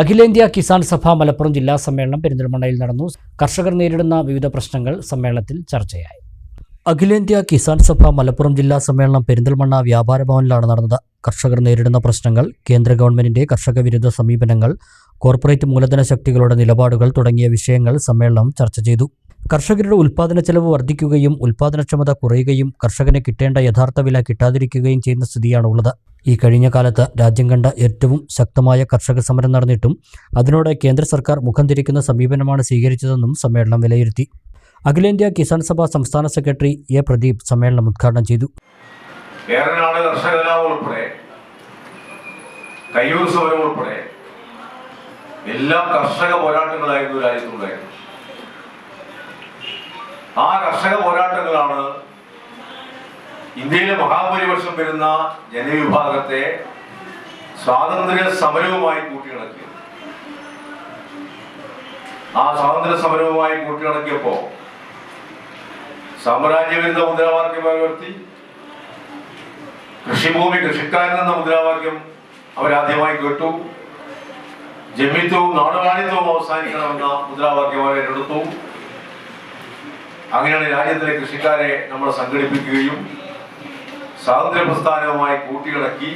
അഖിലേന്ത്യാ കിസാൻ സഭ മലപ്പുറം ജില്ലാ സമ്മേളനം പെരിന്തൽമണ്ണയിൽ നടന്നു. കർഷകർ നേരിടുന്ന വിവിധ പ്രശ്നങ്ങൾ സമ്മേളനത്തിൽ ചർച്ചയായി. അഖിലേന്ത്യാ കിസാൻ സഭ മലപ്പുറം ജില്ലാ സമ്മേളനം പെരിന്തൽമണ്ണ വ്യാപാര ഭവനിലാണ് നടന്നത്. കർഷകർ നേരിടുന്ന പ്രശ്നങ്ങൾ കേന്ദ്ര ഗവൺമെന്റിന്റെ കർഷക വിരുദ്ധ സമീപനങ്ങൾ കോർപ്പറേറ്റ് മൂലധന ശക്തികളുടെ നിലപാടുകൾ തുടങ്ങിയ വിഷയങ്ങൾ സമ്മേളനം ചർച്ച ചെയ്തു. കർഷകരുടെ ഉൽപ്പാദന ചെലവ് വർദ്ധിക്കുകയും ഉൽപ്പാദനക്ഷമത കുറയുകയും കർഷകന് കിട്ടേണ്ട യഥാർത്ഥ വില കിട്ടാതിരിക്കുകയും ചെയ്യുന്ന സ്ഥിതിയാണുള്ളത്. ഈ കഴിഞ്ഞ കാലത്ത് രാജ്യം കണ്ട ഏറ്റവും ശക്തമായ കർഷക സമരം നടന്നിട്ടും അതിനോട് കേന്ദ്ര സർക്കാർ മുഖം തിരിക്കുന്ന സമീപനമാണ് സ്വീകരിച്ചതെന്നും സമ്മേളനം വിലയിരുത്തി. അഖിലേന്ത്യാ കിസാൻ സഭ സംസ്ഥാന സെക്രട്ടറി എ പ്രദീപ് സമ്മേളനം ഉദ്ഘാടനം ചെയ്തു. കയ്യൂർ എല്ലാ കർഷക പോരാട്ടങ്ങളായിരുന്നു രാജ്യത്തുണ്ടായിരുന്നത് ആ കർഷക പോരാട്ടങ്ങളാണ് ഇന്ത്യയിലെ മഹാഭൂരിപക്ഷം വരുന്ന ജനവിഭാഗത്തെ സ്വാതന്ത്ര്യ സമരവുമായി കൂട്ടിയിണക്കിയത്. ആ സ്വാതന്ത്ര്യ സമരവുമായി കൂട്ടിയിണക്കിയപ്പോ സാമ്രാജ്യവിരുദ്ധ മുദ്രാവാക്യമായി ഉയർത്തി കൃഷിഭൂമി കൃഷിക്കാരൻ എന്ന മുദ്രാവാക്യം അവരാദ്യമായി കേട്ടു. ജമിത്വവും നാടുകാണിത്വവും അവസാനിക്കണമെന്ന മുദ്രാവാക്യം അവരെടുത്തു അങ്ങനെയാണ് രാജ്യത്തിലെ കൃഷിക്കാരെ നമ്മൾ സംഘടിപ്പിക്കുകയും സ്വാതന്ത്ര്യ പ്രസ്ഥാനവുമായി കൂട്ടിയിണക്കി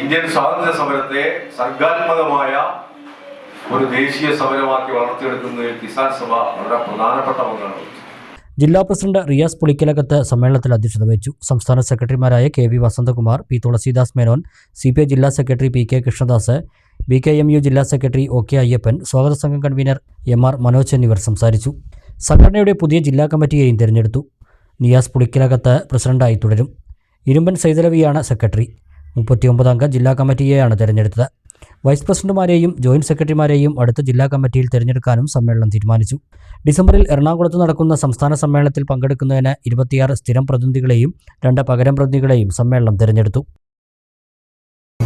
ഇന്ത്യൻ സ്വാതന്ത്ര്യ സമരത്തെ സർഗാത്മകമായ ഒരു ദേശീയ സമരമാക്കി വളർത്തിയെടുക്കുന്നതിൽ കിസാൻ സഭ വളരെ പ്രധാനപ്പെട്ട പങ്കാണ് ജില്ലാ പ്രസിഡന്റ് റിയാസ് പുളിക്കലകത്ത് സമ്മേളനത്തിൽ അധ്യക്ഷത വഹിച്ചു. സംസ്ഥാന സെക്രട്ടറിമാരായ K V Vasanthakumar P Thulasidas Menon C P I ജില്ലാ secretary P K Krishnadas B K M U ജില്ലാ സെക്രട്ടറി ഒ കെ അയ്യപ്പൻ സ്വാഗത സംഘം കൺവീനർ എം ആർ മനോജ് എന്നിവർ സംസാരിച്ചു. സംഘടനയുടെ പുതിയ ജില്ലാ കമ്മിറ്റിയെയും തിരഞ്ഞെടുത്തു. നിയാസ് പുളിക്കലകത്ത് പ്രസിഡന്റായി തുടരും. ഇരുമ്പൻ സൈതലവിയാണ് സെക്രട്ടറി. മുപ്പത്തിയൊമ്പതംഗ ജില്ലാ കമ്മിറ്റിയെയാണ് തിരഞ്ഞെടുത്തത്. വൈസ് പ്രസിഡന്റുമാരെയും ജോയിന്റ് സെക്രട്ടറിമാരെയും അടുത്ത ജില്ലാ കമ്മിറ്റിയിൽ തിരഞ്ഞെടുക്കാനും സമ്മേളനം തീരുമാനിച്ചു. ഡിസംബറിൽ എറണാകുളത്ത് നടക്കുന്ന സംസ്ഥാന സമ്മേളനത്തിൽ പങ്കെടുക്കുന്നതിന് ഇരുപത്തിയാറ് സ്ഥിരം പ്രതിനിധികളെയും രണ്ട് പകരം പ്രതിനിധികളെയും സമ്മേളനം തിരഞ്ഞെടുത്തു.